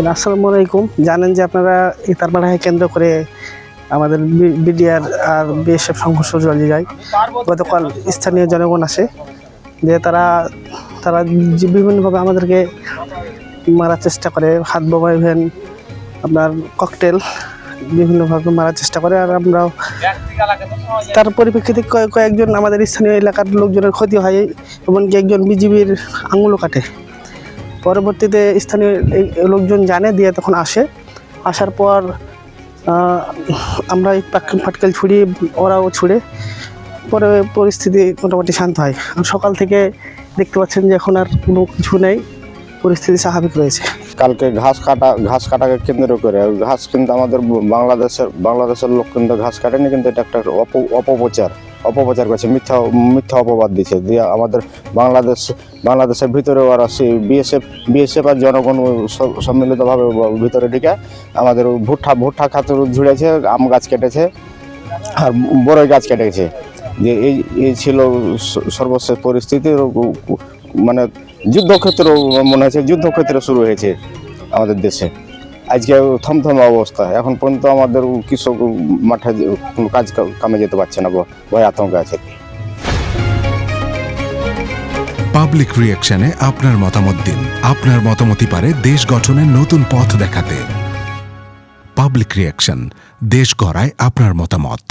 আসসালামু আলাইকুম। জানেন যে আপনারা ইতার পাড়ায় কেন্দ্র করে আমাদের বিডিআর আর বিএসএফ সংঘর্ষ চলে যায়। গতকাল স্থানীয় জনগণ আসে যে তারা তারা বিভিন্নভাবে আমাদেরকে মারার চেষ্টা করে। হাত বোমা ইভেন আপনার ককটেল বিভিন্নভাবে মারার চেষ্টা করে। আর আমরাও তার পরিপ্রেক্ষিতে কয়ে- কয়েকজন আমাদের স্থানীয় এলাকার লোকজনের ক্ষতি হয়, এমনকি একজন বিজিবির আঙুলও কাটে। পরবর্তীতে স্থানীয় লোকজন জানে, দিয়ে তখন আসে। আসার পর আমরা এই পাটকেল ফাটকেল ছুড়ি, ওরাও ছুড়ে, পরে পরিস্থিতি মোটামুটি শান্ত হয়। সকাল থেকে দেখতে পাচ্ছেন যে এখন আর কোনো কিছু নেই, পরিস্থিতি স্বাভাবিক রয়েছে। কালকে ঘাস কাটা, ঘাস কাটাকে কেন্দ্র করে ঘাস কিন্তু আমাদের বাংলাদেশের বাংলাদেশের লোক কিন্তু ঘাস কাটেনি, কিন্তু এটা একটা অপ- অপপ্রচার। অপপ্রচার করছে, মিথ্যা মিথ্যা অপবাদ দিচ্ছে দিয়ে আমাদের বাংলাদেশ, বাংলাদেশের ভিতরেও ওরা সেই বিএসএফ বিএসএফ আর জনগণ সম্মিলিতভাবে ভিতরে ঢুকে আমাদের ভুট্টা ভুট্টা খাতুর ঝুড়েছে, আম গাছ কেটেছে আর বড়ই গাছ কেটেছে। যে এই এই ছিল সর্বশেষ পরিস্থিতি। মানে যুদ্ধক্ষেত্র মনে হয়েছে, যুদ্ধক্ষেত্র শুরু হয়েছে আমাদের দেশে। আজকে থমথম অবস্থা। এখন পর্যন্ত আমাদের কৃষক মাঠে কোনো কাজ কামে যেতে পারছে না ভয় আতঙ্ক আছে। পাবলিক রিয়াকশনে আপনার মতামত দিন। আপনার মতামতই পারে দেশ গঠনের নতুন পথ দেখাতে। পাবলিক রিয়াকশন দেশ গড়ায় আপনার মতামত।